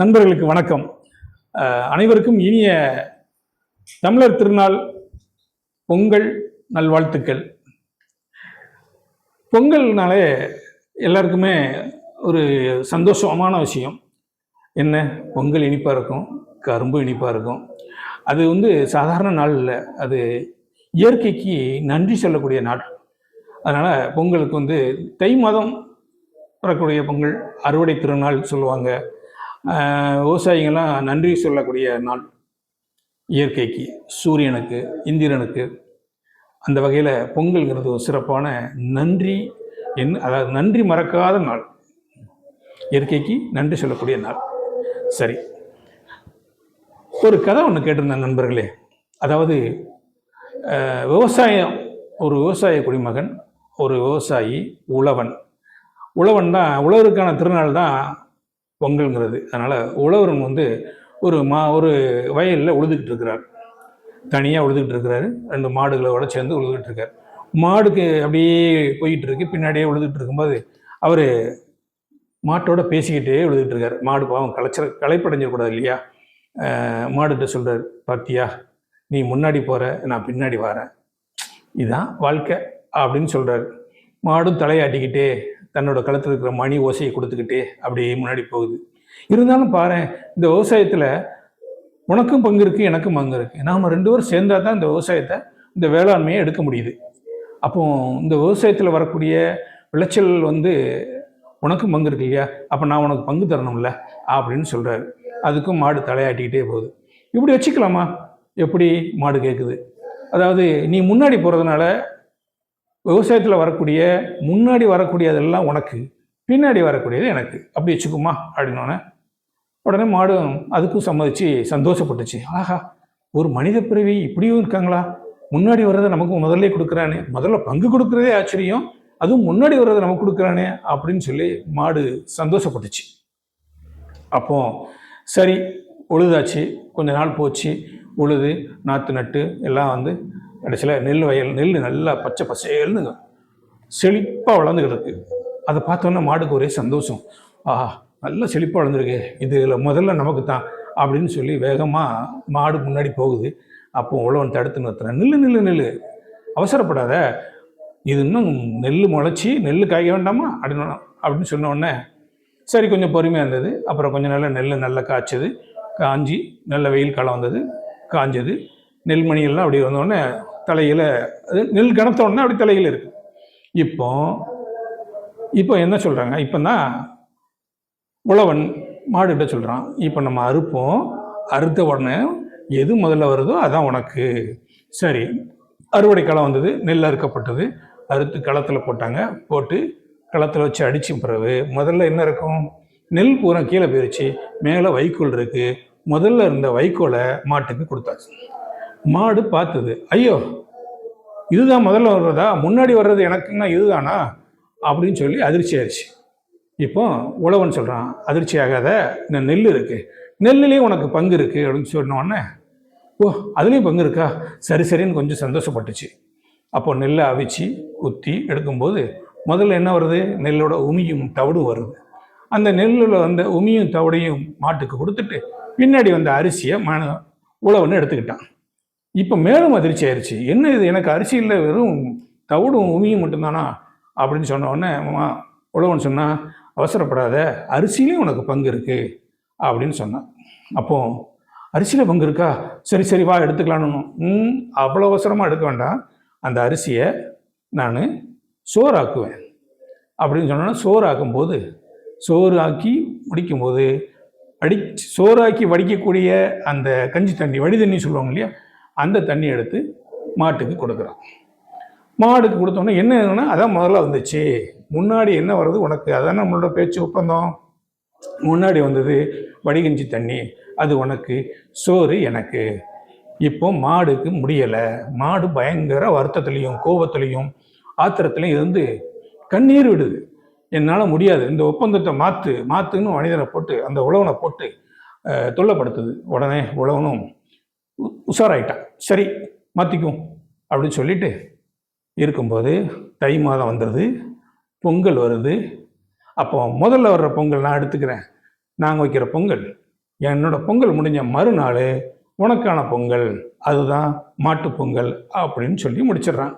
நண்பர்களுக்கு வணக்கம். அனைவருக்கும் இனிய தமிழர் திருநாள் பொங்கல் நல்வாழ்த்துக்கள். பொங்கல்னாலே எல்லாருக்குமே ஒரு சந்தோஷமான விஷயம். என்ன? பொங்கல் இனிப்பாக இருக்கும் கரும்பு இனிப்பாக இருக்கும். அது வந்து சாதாரண நாள் இல்லை. அது இயற்கைக்கு நன்றி சொல்லக்கூடிய நாள். அதனால் பொங்கலுக்கு வந்து தை மாதம் வரக்கூடிய பொங்கல் அறுவடை திருநாள் சொல்லுவாங்க. விவசாயிகள்லாம் விவசாயிங்கெல்லாம் நன்றி சொல்லக்கூடிய நாள். இயற்கைக்கு சூரியனுக்கு இந்திரனுக்கு. அந்த வகையில் பொங்கல்ங்கிறது ஒரு சிறப்பான நன்றி என் அதாவது நன்றி மறக்காத நாள். இயற்கைக்கு நன்றி சொல்லக்கூடிய நாள். சரி. ஒரு கதை ஒன்று கேட்டிருந்தேன் நண்பர்களே. அதாவது விவசாயம் ஒரு விவசாய குடிமகன் ஒரு விவசாயி உழவன். உழவன் தான் உழவருக்கான திருநாள் தான் பொங்கல்ங்கிறது. அதனால் உழவரன் வந்து ஒரு மா ஒரு வயலில் உழுதுகிட்டு இருக்கிறார். தனியாக உழுதுகிட்டு இருக்கிறாரு. ரெண்டு மாடுகளோட சேர்ந்து உழுதுகிட்டு இருக்கார். மாடுக்கு அப்படியே போயிட்டு இருக்கு. பின்னாடியே உழுதுகிட்டு இருக்கும்போது அவர் மாட்டோட பேசிக்கிட்டே உழுதுகிட்டு இருக்கார். மாடு பாவம் களைச்ச களைப்படைஞ்சிடக்கூடாது இல்லையா? மாடுகிட்ட சொல்கிறார் பார்த்தியா நீ முன்னாடி போகிற நான் பின்னாடி வரேன். இதுதான் வாழ்க்கை. அப்படின்னு சொல்கிறாரு மாடும் தலையாட்டிக்கிட்டே தன்னோட களத்தில் இருக்கிற மணி ஓசையை கொடுத்துக்கிட்டே அப்படியே முன்னாடி போகுது. இருந்தாலும் பாரு இந்த விவசாயத்தில் உனக்கும் பங்கு இருக்குது எனக்கும் பங்கு இருக்குது நாம் ரெண்டு பேரும் சேர்ந்தால் தான் இந்த விவசாயத்தை இந்த வேளாண்மையை எடுக்க முடியுது. அப்போ இந்த விவசாயத்தில் வரக்கூடிய விளைச்சல் வந்து உனக்கும் பங்கு இருக்கு இல்லையா? அப்போ நான் உனக்கு பங்கு தரணும்ல அப்படின்னு சொல்கிறாரு அதுக்கும் மாடு தலையாட்டிக்கிட்டே போகுது. இப்படி வச்சுக்கலாமா? எப்படி மாடு கேட்குது அதாவது நீ முன்னாடி போகிறதுனால விவசாயத்தில் வரக்கூடிய முன்னாடி வரக்கூடியதெல்லாம் உனக்கு பின்னாடி வரக்கூடியது எனக்கு. அப்படி வச்சுக்குமா? அப்படின்னோடனே உடனே மாடும் அதுக்கும் சம்மதிச்சு சந்தோஷப்பட்டுச்சு. ஆஹா ஒரு மனித பிறவி இப்படியும் இருக்காங்களா? முன்னாடி வர்றதை நமக்கு முதல்ல கொடுக்குறானே. முதல்ல பங்கு கொடுக்குறதே ஆச்சரியம். அதுவும் முன்னாடி வர்றதை நமக்கு கொடுக்குறானே அப்படின்னு சொல்லி மாடு சந்தோஷப்பட்டுச்சு. அப்போ சரி உழுதாச்சு. கொஞ்ச நாள் போச்சு. உழுது நாற்று நட்டு எல்லாம் வந்து கடைசியில் நெல் வயல் நெல் நல்லா பச்சை பசேல்னு செழிப்பாக வளர்ந்துக்கிட்டு இருக்கு அதை பார்த்தோன்னா மாடுக்கு ஒரே சந்தோஷம். ஆஹா நல்லா செழிப்பாக வளர்ந்துருக்கு இதில் முதல்ல நமக்கு தான் அப்படின்னு சொல்லி வேகமாக மாடு முன்னாடி போகுது. அப்போ உழவன் தடுத்து நிறுத்துறேன். நில்லு நில்லு நில்லு. அவசரப்படாத. இது இன்னும் நெல் முளைச்சி நெல் காய்க்க வேண்டாமா? அப்படின்னு அப்படின்னு சொன்ன உடனே சரி கொஞ்சம் பொறுமையாக இருந்தது. அப்புறம் கொஞ்சம் நாள் நெல் நல்லா காய்ச்சது. காஞ்சி நல்ல வெயில் காலம் வந்தது. காஞ்சது. நெல்மணியெல்லாம் அப்படி வந்தோடனே தலையில் அது நெல் கனத்த உடனே அப்படி தலையில் இருக்கு. இப்போ இப்போ என்ன சொல்கிறாங்க இப்போ தான் உழவன் மாடுகிட்ட சொல்கிறான் இப்போ நம்ம அறுப்போம். அறுத்த உடனே எது முதல்ல வருதோ அதான் உனக்கு. சரி அறுவடை காலம் வந்தது நெல் அறுக்கப்பட்டது. அறுத்து களத்தில் போட்டாங்க. போட்டு களத்தில் வச்சு அடித்த பிறகு முதல்ல என்ன இருக்கும்? நெல் பூரா கீழே போயிருச்சு. மேலே வைக்கோல் இருக்குது முதல்ல இருந்த வைக்கோலை மாட்டுக்கு கொடுத்தாச்சு. மாடு பார்த்தது. ஐயோ இதுதான் முதல்ல வர்றதா? முன்னாடி வர்றது எனக்குன்னா இதுதானா? அப்படின்னு சொல்லி அதிர்ச்சி ஆயிடுச்சு. இப்போ உழவன் சொல்கிறான் அதிர்ச்சி ஆகாத இந்த நெல் இருக்குது நெல்லுலேயும் உனக்கு பங்கு இருக்குது அப்படின்னு சொன்னோடனே ஓ அதுலேயும் பங்கு இருக்கா? சரி சரின்னு கொஞ்சம் சந்தோஷப்பட்டுச்சு. அப்போ நெல்லை அவிச்சு குத்தி எடுக்கும்போது முதல்ல என்ன வருது? நெல்லோட உமியும் தவிடும் வருது. அந்த நெல்லில் வந்த உமியும் தவிடையும் மாட்டுக்கு கொடுத்துட்டு பின்னாடி வந்த அரிசியை மன உழவன் எடுத்துக்கிட்டான். இப்போ மேலும் அதிர்ச்சி ஆயிடுச்சு என்ன இது? எனக்கு அரிசியில் வெறும் தவிடும் உமியும் மட்டும்தானா? அப்படின்னு சொன்ன உடனே அம்மா உழவன் சொன்னால் அவசரப்படாத. அரிசியிலையும் உனக்கு பங்கு இருக்குது அப்படின்னு சொன்னான். அப்போ அரிசியில் பங்கு இருக்கா? சரி சரி வா எடுத்துக்கலான்னு ம் அவ்வளோ அவசரமாக எடுக்க வேண்டாம். அந்த அரிசியை நான் சோறாக்குவேன். அப்படின்னு சொன்னோன்னா சோறு ஆக்கும்போது சோறு ஆக்கி முடிக்கும்போது அடி சோறாக்கி வடிக்கக்கூடிய அந்த கஞ்சி தண்ணி வடி தண்ணி சொல்லுவாங்க இல்லையா? அந்த தண்ணி எடுத்து மாட்டுக்கு கொடுக்குறான். மாடுக்கு கொடுத்தோன்னே என்ன அதான் முதல்ல வந்துச்சு. முன்னாடி என்ன வருது உனக்கு? அதான் நம்மளோட பேச்சு ஒப்பந்தம். முன்னாடி வந்தது வடிகஞ்சி தண்ணி. அது உனக்கு சோறு எனக்கு. இப்போ மாடுக்கு முடியலை. மாடு பயங்கர வருத்தத்துலேயும் கோபத்துலேயும் ஆத்திரத்துலையும் இருந்து கண்ணீர் விடுது. என்னால் முடியாது. இந்த ஒப்பந்தத்தை மாற்று மாற்றுன்னு மனிதனை போட்டு அந்த உழவனை போட்டு தொல்லப்படுத்துது. உடனே உழவனும் உஷாராயிட்டான். சரி மாற்றிக்கும் அப்படின்னு சொல்லிட்டு இருக்கும்போது தை மாதம் வந்துடுது பொங்கல் வருது. அப்போ முதல்ல வர்ற பொங்கல் நான் எடுத்துக்கிறேன். நாங்கள் வைக்கிற பொங்கல் என்னோட பொங்கல் முடிஞ்ச மறுநாள் உனக்கான பொங்கல் அதுதான் மாட்டு பொங்கல் அப்படின்னு சொல்லி முடிச்சிடுறான்.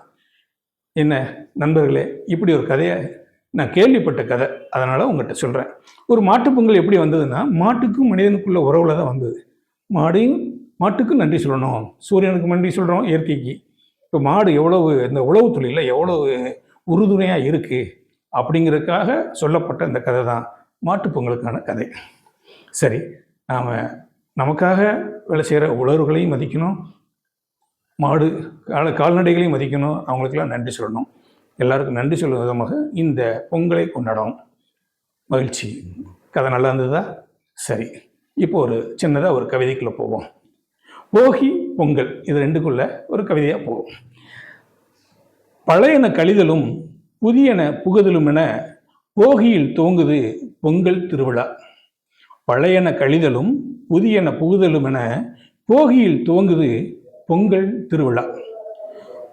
என்ன நண்பர்களே இப்படி ஒரு கதையை நான் கேள்விப்பட்ட கதை. அதனால் உங்கள்கிட்ட சொல்கிறேன் ஒரு மாட்டுப் பொங்கல் எப்படி வந்ததுன்னா மாட்டுக்கும் மனிதனுக்குள்ள உறவுல தான் வந்தது. மாடையும் மாட்டுக்கும் நன்றி சொல்லணும். சூரியனுக்கு நன்றி சொல்கிறோம் இயற்கைக்கு. இப்போ மாடு எவ்வளவு இந்த உழவு தொழிலில் எவ்வளவு உறுதுணையாக இருக்குது அப்படிங்கிறதுக்காக சொல்லப்பட்ட இந்த கதை தான். மாட்டுப் பொங்கலுக்கான கதை. சரி நாம் நமக்காக வேலை செய்கிற உழவர்களையும் மதிக்கணும். மாடு கால கால்நடைகளையும் மதிக்கணும். அவங்களுக்கெல்லாம் நன்றி சொல்லணும். எல்லாருக்கும் நன்றி சொல்லும் விதமாக இந்த பொங்கலை கொண்டாடும் மகிழ்ச்சி. கதை நல்லா இருந்ததா? சரி. இப்போ ஒரு சின்னதாக ஒரு கவிதைக்குள்ளே போவோம். போகி பொங்கல். இது ரெண்டுக்குள்ள ஒரு கவிதையாக போகும். பழையன கழிதலும் புதியன புகுதலும் என போகியில் தோங்குது பொங்கல் திருவிழா. பழையன கழிதலும் புதியன புகுதலும் என போகியில் துவங்குது பொங்கல் திருவிழா.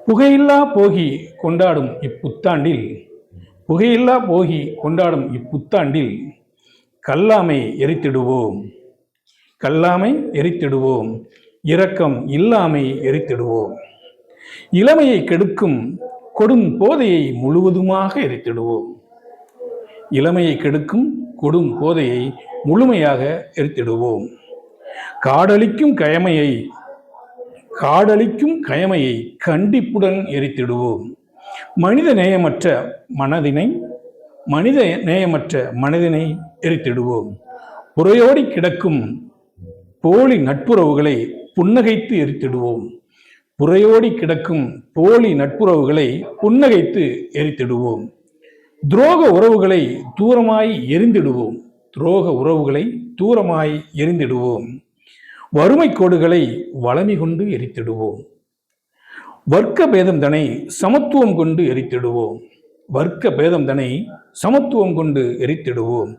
புகையில்லா போகி கொண்டாடும் இப்புத்தாண்டில் புகையில்லா போகி கொண்டாடும் இப்புத்தாண்டில் கல்லாமை எரித்திடுவோம். கல்லாமை எரித்திடுவோம். இரக்கம் இல்லாமை எரித்திடுவோம். இளமையை கெடுக்கும் கொடும் போதையை முழுவதுமாக எரித்திடுவோம். இளமையை கெடுக்கும் கொடும் போதையை முழுமையாக எரித்திடுவோம். காடழிக்கும் கயமையை காடழிக்கும் கயமையை கண்டிப்புடன் எரித்திடுவோம். மனித நேயமற்ற மனதினை மனித நேயமற்ற மனதினை எரித்திடுவோம். புறையோடி கிடக்கும் போலி நட்புறவுகளை புன்னகைத்து எரித்திடுவோம். புறையோடி கிடக்கும் போலி நட்புறவுகளை புன்னகைத்து எரித்திடுவோம். துரோக உறவுகளை தூரமாய் எரிந்திடுவோம். துரோக உறவுகளை தூரமாய் எரிந்திடுவோம். வறுமை கோடுகளை வளமை கொண்டு எரித்திடுவோம். வர்க்க பேதம் தனை சமத்துவம் கொண்டு எரித்திடுவோம். வர்க்க பேதம் தனை சமத்துவம் கொண்டு எரித்திடுவோம்.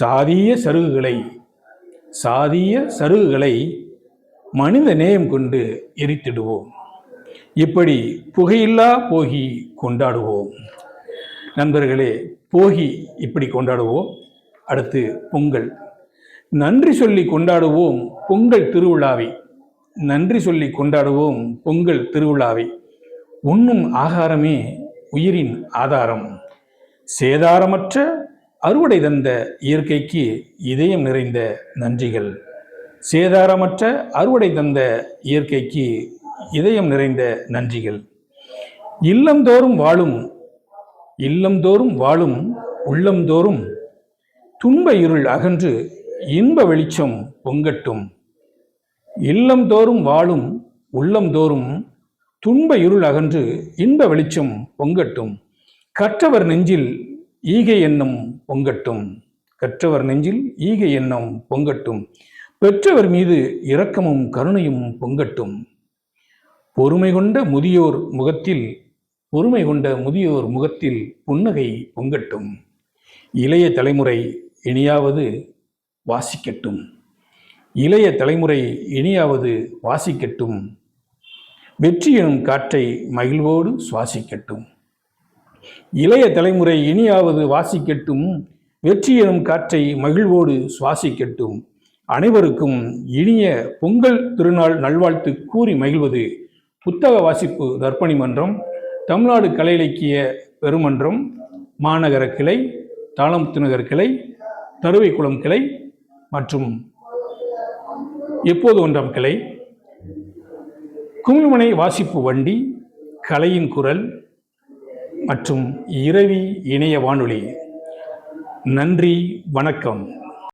சாதிய சருகுகளை சாதிய சருகுகளை மனித நேயம் கொண்டு எரித்திடுவோம். இப்படி புகையில்லா போகி கொண்டாடுவோம். நண்பர்களே போகி இப்படி கொண்டாடுவோம். அடுத்து பொங்கல். நன்றி சொல்லி கொண்டாடுவோம் பொங்கல் திருவிழாவை. நன்றி சொல்லி கொண்டாடுவோம் பொங்கல் திருவிழாவை. உண்ணும் ஆகாரமே உயிரின் ஆதாரம். சேதாரமற்ற அறுவடை தந்த இயற்கைக்கு இதயம் நிறைந்த நன்றிகள். சேதாரமற்ற அறுவடை தந்த இயற்கைக்கு இதயம் நிறைந்த நன்றிகள். இல்லந்தோறும் வாழும் இல்லந்தோறும் வாழும் உள்ளந்தோறும் துன்ப இருள் அகன்று இன்ப வெளிச்சம் பொங்கட்டும். இல்லந்தோறும் வாழும் உள்ளந்தோறும் துன்ப இருள் அகன்று இன்ப வெளிச்சம் பொங்கட்டும். கற்றவர் நெஞ்சில் ஈகை எண்ணம் பொங்கட்டும். கற்றவர் நெஞ்சில் ஈகை எண்ணம் பொங்கட்டும். பெற்றவர் மீது இரக்கமும் கருணையும் பொங்கட்டும். பொறுமை கொண்ட முதியோர் முகத்தில் பொறுமை கொண்ட முதியோர் முகத்தில் புன்னகை பொங்கட்டும். இளைய தலைமுறை இனியாவது வாசிக்கட்டும். இளைய தலைமுறை இனியாவது வாசிக்கட்டும். வெற்றி எனும் காற்றை மகிழ்வோடு சுவாசிக்கட்டும். இளைய தலைமுறை இனியாவது வாசிக்கட்டும். வெற்றி எனும் காற்றை மகிழ்வோடு சுவாசிக்கட்டும். அனைவருக்கும் இனிய பொங்கல் திருநாள் நல்வாழ்த்து கூறி மகிழ்வது புத்தக வாசிப்பு தர்ப்பணி மன்றம் தமிழ்நாடு கலை இலக்கிய பெருமன்றம் மாநகர கிளை தாளமுத்துநகர் கிளை தருவைக்குளம் கிளை மற்றும் எப்போது ஒன்றாம் கிளை? குமிழ்மனை வாசிப்பு வண்டி கலையின் குரல் மற்றும் இரவி இணைய வானொலி. நன்றி வணக்கம்.